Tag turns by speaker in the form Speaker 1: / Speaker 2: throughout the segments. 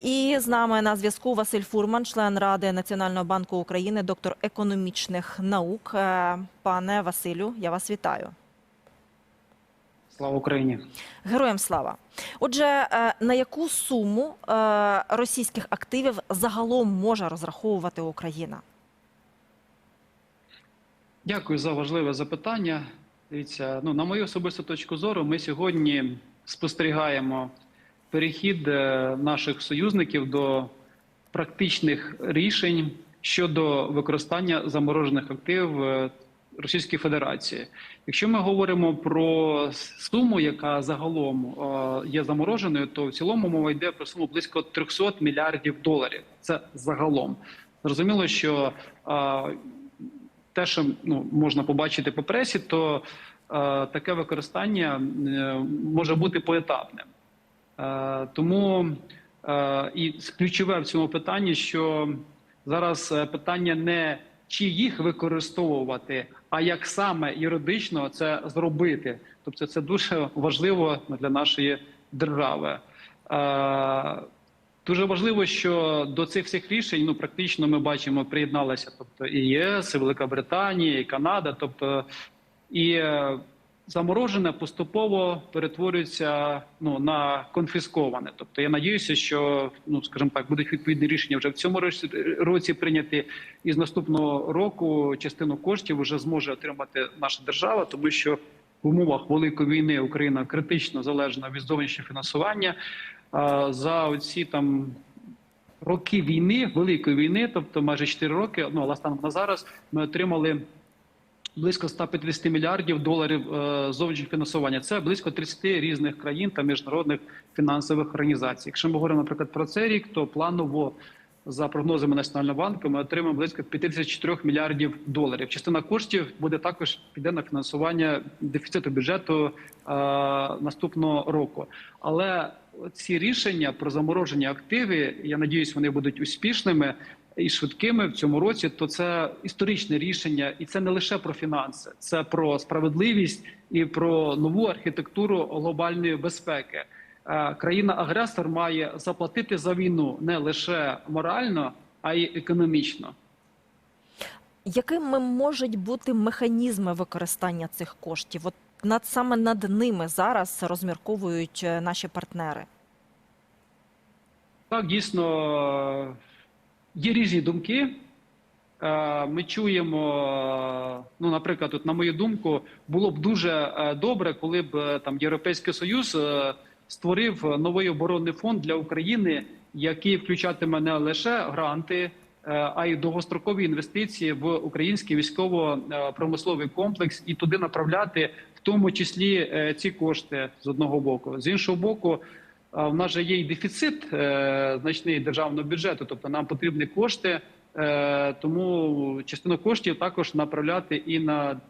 Speaker 1: І з нами на зв'язку Василь Фурман, член Ради Національного банку України, доктор економічних наук. Е, Пане Василю, я вас вітаю.
Speaker 2: Слава Україні!
Speaker 1: Героям слава. Отже, е, на яку суму е, російських активів загалом може розраховувати Україна?
Speaker 2: Дякую за важливе запитання. Дивіться, ну на мою особисту точку зору, ми сьогодні спостерігаємо перехід е, наших союзників до практичних рішень щодо використання заморожених активів е, Російської Федерації. Якщо ми говоримо про суму, яка загалом е, є замороженою, то в цілому мова йде про суму близько 300 мільярдів доларів. Це загалом зрозуміло, що те, що ну можна побачити по пресі, то таке використання може бути поетапним. Е, тому е, і ключове в цьому питанні, що зараз е, питання не чи їх використовувати, а як саме юридично це зробити. Тобто, це дуже важливо для нашої держави. Дуже важливо, що до цих всіх рішень ну практично ми бачимо, приєдналися, тобто і ЄС, і Велика Британія, і Канада, тобто і заморожене поступово перетворюється ну на конфісковане. Тобто я надіюся, що ну скажімо так, будуть відповідні рішення вже в цьому році, прийняті, і з наступного року частину коштів вже зможе отримати наша держава, тому що в умовах великої війни Україна критично залежна від зовнішнього фінансування. За оці там роки війни, великої війни, тобто майже 4 роки, ну але станом на зараз ми отримали близько 150 мільярдів доларів е, зовнішнього фінансування. Це близько 30 різних країн та міжнародних фінансових організацій. Якщо ми говоримо, наприклад, про цей рік, то планово. За прогнозами Національного банку, ми отримаємо близько 54 мільярдів доларів. Частина коштів буде також піде на фінансування дефіциту бюджету е, наступного року. Але ці рішення про замороження активів, я надіюсь, вони будуть успішними і швидкими в цьому році. То це історичне рішення, і це не лише про фінанси, це про справедливість і про нову архітектуру глобальної безпеки. Е, Країна-агресор має заплатити за війну не лише морально, а й економічно.
Speaker 1: Якими можуть бути механізми використання цих коштів? От над саме над ними зараз розмірковують е, наші партнери.
Speaker 2: Так, дійсно є різні думки. Е, Ми чуємо, ну, наприклад, от, на мою думку, було б дуже е, добре, коли б е, там Європейський Союз створив новий оборонний фонд для України, який включатиме не лише гранти, а й довгострокові інвестиції в український військово-промисловий комплекс і туди направляти, в тому числі ці кошти з одного боку. З іншого боку, в нас же є й дефіцит е, значний державного бюджету, тобто нам потрібні кошти, е, тому частину коштів також направляти і на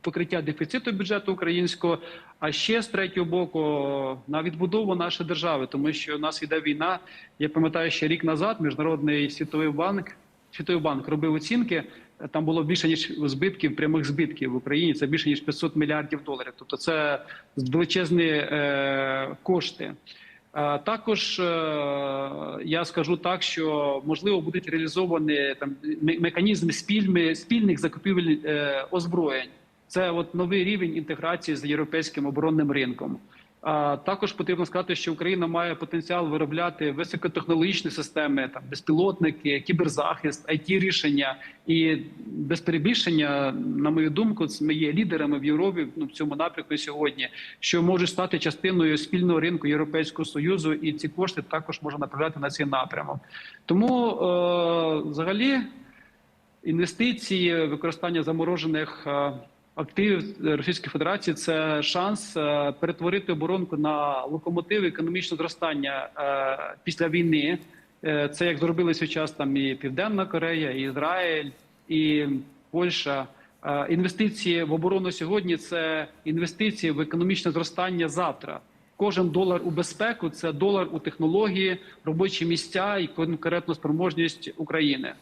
Speaker 2: покриття дефіциту бюджету українського, а ще з третього боку на відбудову нашої держави, тому що у нас йде війна. Я пам'ятаю, ще рік назад міжнародний світовий банк світовий банк робив оцінки. Там було більше ніж збитків, прямих збитків в Україні. Це більше ніж 500 мільярдів доларів. Тобто, це величезні е, кошти. А також е, я скажу так, що можливо будуть реалізовані там механізми спільми, спільних закупівель е, озброєнь. Це от новий рівень інтеграції з європейським оборонним ринком. Також потрібно сказати, що Україна має потенціал виробляти високотехнологічні системи, там безпілотники, кіберзахист, it рішення і без перебільшення, на мою думку, ми є лідерами в Європі ну, в цьому напрямку сьогодні, що можуть стати частиною спільного ринку Європейського союзу, і ці кошти також можна направляти на цей напрямок. Тому е, взагалі інвестиції, використання заморожених. е, Активів Російської Федерації це шанс е, перетворити оборонку на локомотив економічного зростання е, після війни. Е, Це як зробили свій час там і Південна Корея, і Ізраїль, і Польща. Інвестиції в оборону сьогодні це інвестиції в економічне зростання завтра. Кожен долар у безпеку це долар у технології, робочі місця і конкурентну спроможність України.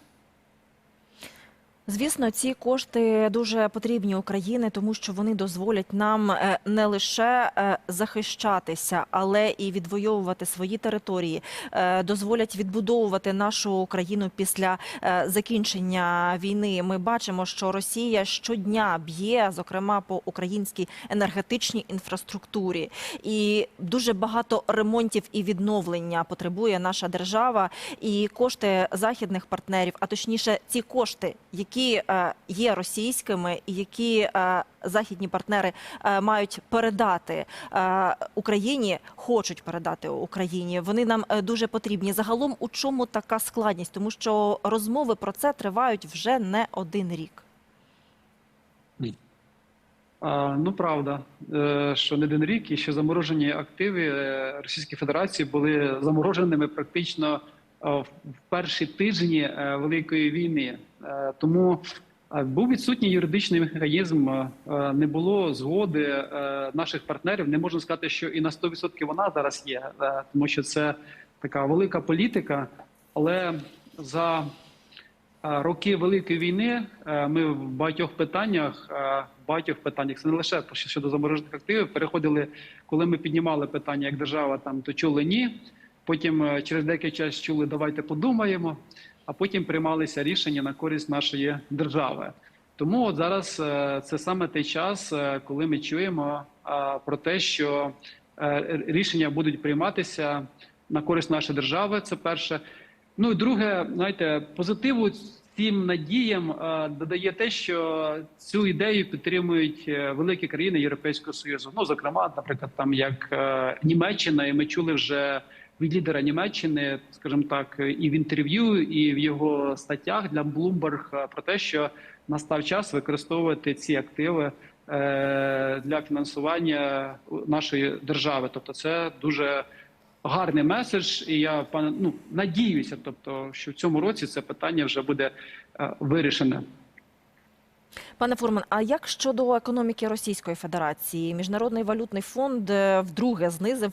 Speaker 1: Звісно, ці кошти дуже потрібні Україні, тому що вони дозволять нам е, не лише е, захищатися, але і відвоювати свої території, е, дозволять відбудовувати нашу країну після закінчення війни. Ми бачимо, що Росія щодня б'є, зокрема по українській енергетичній інфраструктурі, і дуже багато ремонтів і відновлення потребує наша держава і кошти західних партнерів, а точніше, ці кошти, які е, є російськими, і які е, західні партнери е, мають передати Україні, хочуть передати Україні. Вони нам дуже потрібні. Загалом, у чому така складність, тому що розмови про це тривають вже не один рік.
Speaker 2: Ну, правда, що не один рік і що заморожені активи Російської Федерації були замороженими практично в перші тижні Великої війни. Е, Тому е, був відсутній юридичний механізм, е, не було згоди наших партнерів. Не можна сказати, що і на 100% вона зараз є, тому що це така велика політика, але за Роки Великої війни ми в багатьох питаннях, в багатьох питаннях, це не лише щодо заморожених активів, переходили, коли ми піднімали питання як держава, там то чули ні. Потім через деякий час чули давайте подумаємо, а потім приймалися рішення на користь нашої держави. Тому от зараз е, це саме той час, е, коли ми чуємо е, про те, що рішення будуть прийматися на користь нашої держави. Це перше. Ну і друге, знаєте, позитиву цим надіям додає те, що цю ідею підтримують великі країни Європейського союзу. Ну, зокрема, наприклад, там як Німеччина, і ми чули вже від лідера Німеччини, скажімо так, і в інтерв'ю, і в його статтях для Bloomberg е, про те, що настав час використовувати ці активи е, для фінансування нашої держави. Тобто, це дуже гарний меседж, і я ну надіюся, тобто, що в цьому році це питання вже буде е, вирішене.
Speaker 1: Пане Фурман, а як щодо економіки Російської Федерації? Міжнародний валютний фонд е, вдруге знизив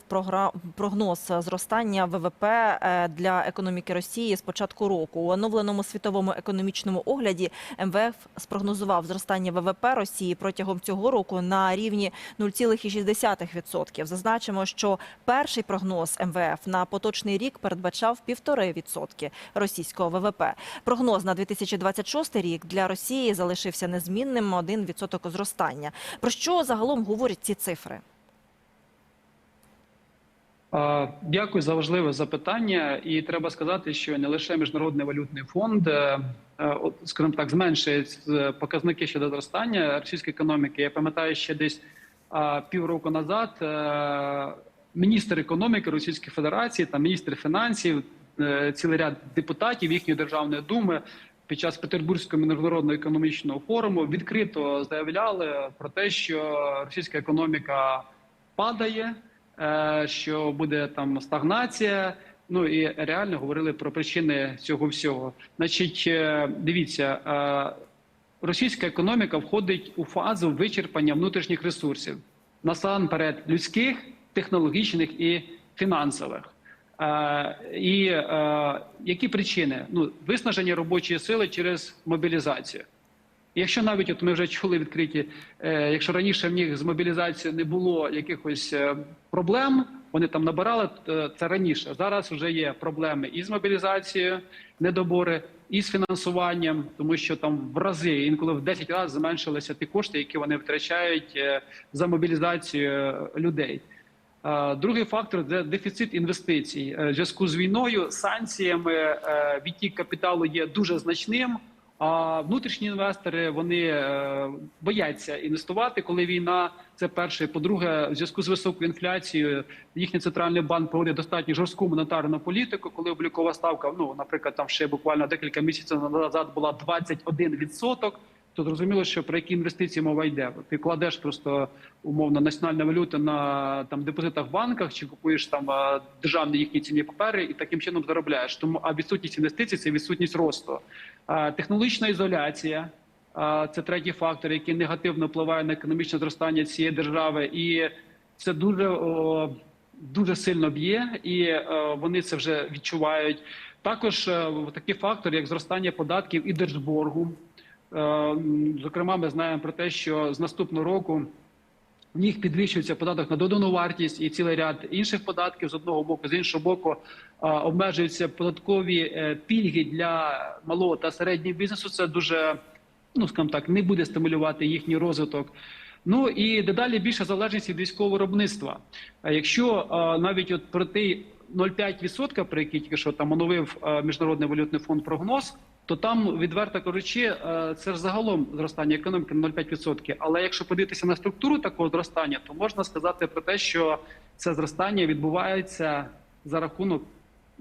Speaker 1: прогноз зростання ВВП е, для економіки Росії з початку року. У оновленому світовому економічному огляді МВФ спрогнозував зростання ВВП Росії протягом цього року на рівні 0,6%. Зазначимо, що перший прогноз МВФ на поточний рік передбачав 1,5% російського ВВП. Прогноз на 2026 рік для Росії залишився незмінним 1% зростання. Про що загалом говорять ці цифри?
Speaker 2: Дякую за важливе запитання. І треба сказати, що не лише міжнародний валютний фонд, е, е, скажімо так, зменшує е, показники щодо зростання російської економіки. Я пам'ятаю, ще десь півроку назад міністр економіки Російської Федерації та міністр фінансів, цілий ряд депутатів їхньої державної думи. Під час Петербурзького міжнародного економічного форуму відкрито заявляли про те, що російська економіка падає, е, що буде там стагнація. Ну і реально говорили про причини цього всього. Значить, е, дивіться, е, російська економіка входить у фазу вичерпання внутрішніх ресурсів насамперед людських, технологічних і фінансових. Е, і е, які причини? Ну, виснаження робочої сили через мобілізацію. Якщо навіть от ми вже чули відкриті, е, якщо раніше в них з мобілізацією не було якихось проблем, вони там набирали це раніше. Зараз вже є проблеми і з мобілізацією, недобори, і з фінансуванням, тому що там в рази інколи в 10 разів зменшилися ті кошти, які вони витрачають е, за мобілізацію людей. Е, Другий фактор це дефіцит інвестицій. Е, В зв'язку з війною, санкціями е, відтік капіталу є дуже значним. А внутрішні інвестори вони бояться інвестувати, коли війна. Це перше. По-друге, в зв'язку з високою інфляцією, їхній центральний банк проводить достатньо жорстку монетарну політику, коли облікова ставка, ну наприклад, там ще буквально декілька місяців назад була 21%, то зрозуміло, що про які інвестиції мова йде. Ти кладеш просто умовно національну валюту на там депозитах в банках чи купуєш там державні їхні цінні папери і таким чином заробляєш. Тому а відсутність інвестицій це відсутність росту. Технологічна ізоляція. Це третій фактор, який негативно впливає на економічне зростання цієї держави, і це дуже дуже сильно б'є, і е, вони це вже відчувають. Також е, такий фактор, як зростання податків і держборгу. Е, Зокрема, ми знаємо про те, що з наступного року в них підвищується податок на додану вартість і цілий ряд інших податків з одного боку, з іншого боку, обмежуються податкові е, пільги для малого та середнього бізнесу. Це дуже, ну скажімо так, не буде стимулювати їхній розвиток. Ну і дедалі більша залежність від військового виробництва. Якщо навіть от про той 0,5%, про який тільки що там оновив міжнародний валютний фонд прогноз, то там відверто кажучи, е, це ж загалом зростання економіки на 0,5%. Але якщо подивитися на структуру такого зростання, то можна сказати про те, що це зростання відбувається за рахунок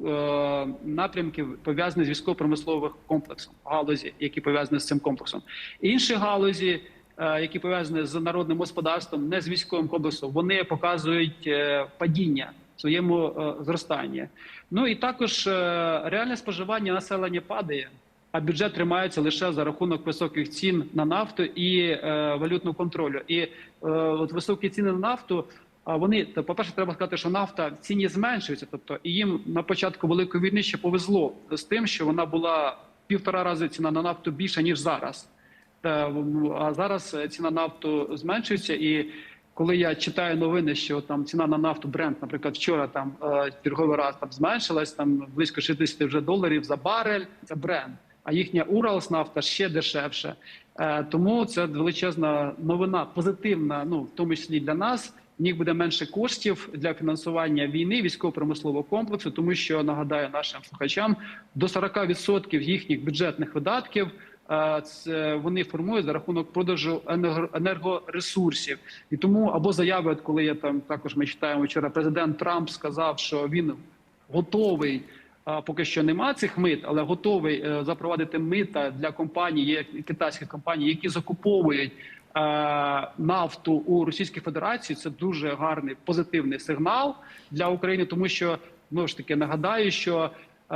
Speaker 2: е, напрямків пов'язаних з військово-промисловим комплексом, галузі, які пов'язані з цим комплексом. Інші галузі, е, які пов'язані з народним господарством, не з військовим комплексом, вони показують падіння своєму зростанні. Ну і також реальне споживання населення падає. А бюджет тримається лише за рахунок високих цін на нафту і е, валютного контролю. І е, от високі ціни на нафту. А вони то, по-перше, треба сказати, що нафта в ціні зменшується. Тобто, їм на початку великої війни ще повезло з тим, що вона була півтора рази ціна на нафту більша ніж зараз. А зараз е, ціна нафту зменшується. І коли я читаю новини, що там ціна на нафту Брент, наприклад, вчора там е, черговий раз там зменшилась, там близько 60 вже доларів за барель. Це Брент. А їхня Уралс нафта ще дешевше. Тому це величезна новина, позитивна, ну в тому числі для нас. В них буде менше коштів для фінансування війни військово-промислового комплексу, тому що нагадаю нашим слухачам до 40% їхніх бюджетних видатків е, вони формують за рахунок продажу енерго- енергоресурсів. І тому або заяви, коли я там також ми читаємо вчора, президент Трамп сказав, що він готовий. Поки що нема цих мит, але готовий е, запровадити мита для компаній, китайських компаній, які закуповують е, нафту у Російській Федерації. Це дуже гарний позитивний сигнал для України, тому що знову ж таки нагадаю, що е,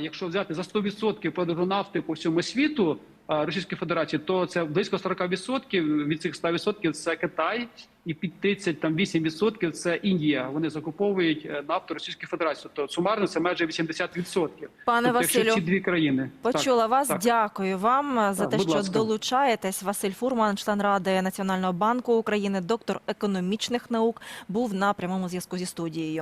Speaker 2: якщо взяти за 100% продажу нафти по всьому світу Російської Федерації, то це близько 40% від цих 100% це Китай, і під 38% це Індія. Вони закуповують е, нафту Російської Федерації. Тобто сумарно це майже 80%.
Speaker 1: Пане
Speaker 2: тобто,
Speaker 1: Василю,
Speaker 2: ці дві країни
Speaker 1: Почула вас.
Speaker 2: так.
Speaker 1: Дякую вам за те, що
Speaker 2: ласка.
Speaker 1: долучаєтесь. Василь Фурман, член ради Національного банку України, доктор економічних наук, був на прямому зв'язку зі студією.